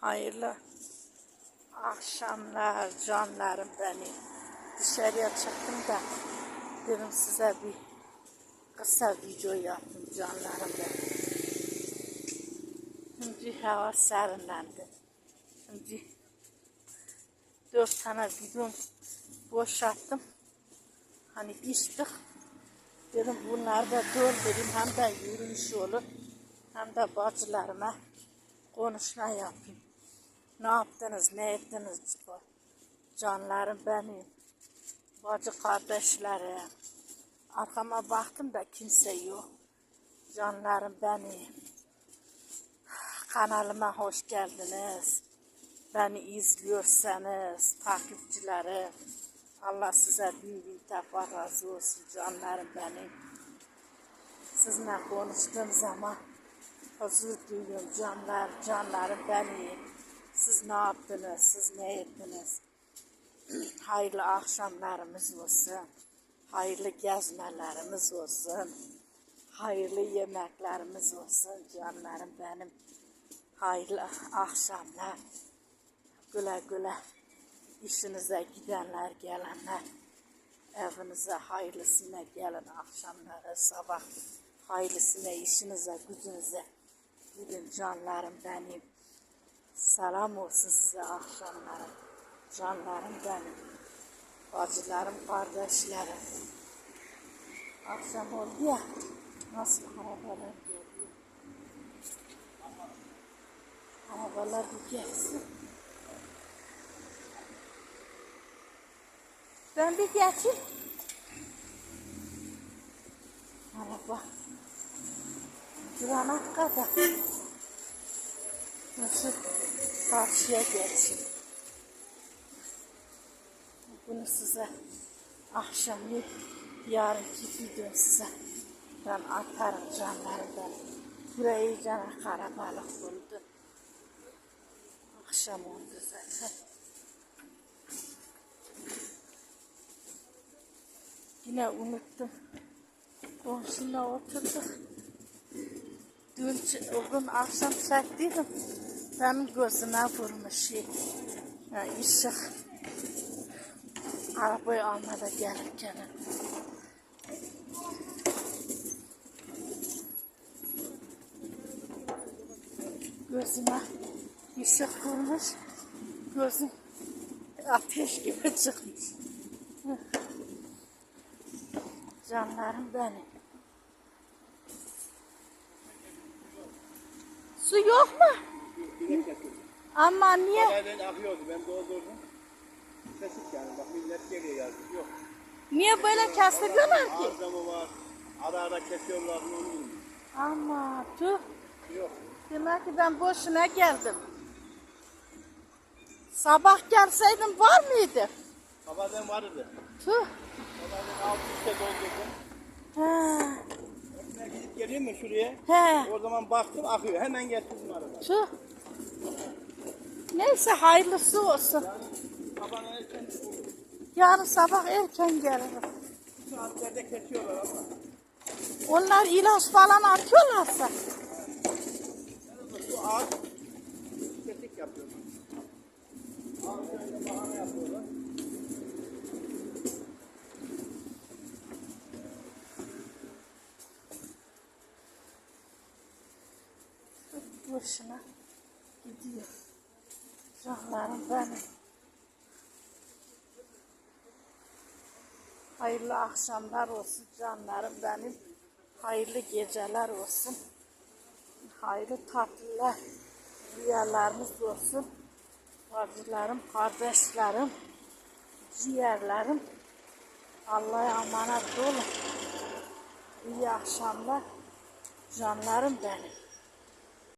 Hayırlı akşamlar canlarım benim. Dışarıya çıktım da dedim size bir kısa video yaptım canlarım benim. Şimdi hava serinlendi. Şimdi dört tane bidon boşalttım. Hani içtik. Dedim bunları da doldurayım hem de yürüyüş olur hem de bacılarıma konuşma yapayım. Ne yaptınız, ne ettiniz canlarım benim, bacı kardeşlerim. Arkama baktım da kimse yok. Canlarım benim. Kanalıma hoş geldiniz. Beni izliyorsanız takipçilerim. Allah size bin bin defa razı olsun canlarım benim. Sizinle konuştuğum zaman huzur duyuyorum canlar, canlarım benim. Siz ne yaptınız, siz ne ettiniz? Hayırlı akşamlarımız olsun. Hayırlı gezmelerimiz olsun. Hayırlı yemeklerimiz olsun canlarım benim. Hayırlı akşamlar. Güle güle işinize gidenler, gelenler. Evinize hayırlısına gelin akşamları, sabah hayırlısına işinize, gücünüze gidin canlarım benim. Selam olsun size akşamları. Canlarım benim. Bacılarım, kardeşlerim. Akşam oldu ya. Nasıl arabalar geliyor. Arabalar bir gelsin. Ben bir geçeyim. Araba. Durana kadar. Nasıl karşıya geçeyim. Bunu size akşamı yarınki video size ben atarım canlarımdan. Burayı cana karabalık buldu. Akşam oldu zaten. Yine unuttum. Komşuyla oturduk. Dün, o akşam çektiydim. Benim gözüme vurmuş. Yani ışık. Arabayı almada gelirken. Gözüme ışık vurmuş. Gözüm ateş gibi çıkmış. Canlarım benim. Su yok mu? Ama niye? Nereden akıyordu ben doldurdum. Kesik yani bak millet geliyor yazdı. Yok. Niye böyle kestiriyorlar ki? Arıza mı var? Ara ara kesiyorlar onu bilmiyorum. Ama tüh. Yok. Demek ki ben boşuna geldim. Sabah gelseydim var mıydı? Sabahdan vardı. Tüh. Sabahdan alt üstte doldurdum. He. Ben gidip geleyim mi şuraya? He. O zaman baktım akıyor. Hemen getirdim araba. Tüh. Neyse hayırlısı olsun. Yarın sabah erken gelirim. Onlar ilaç falan atıyorlarsa. Bu ağaç gidiyor. Canlarım benim. Hayırlı akşamlar olsun canlarım benim. Hayırlı geceler olsun. Hayırlı tatiller, rüyalarımız olsun. Bacılarım, kardeşlerim, ciğerlerim. Allah'a emanet olun. İyi akşamlar. Canlarım benim.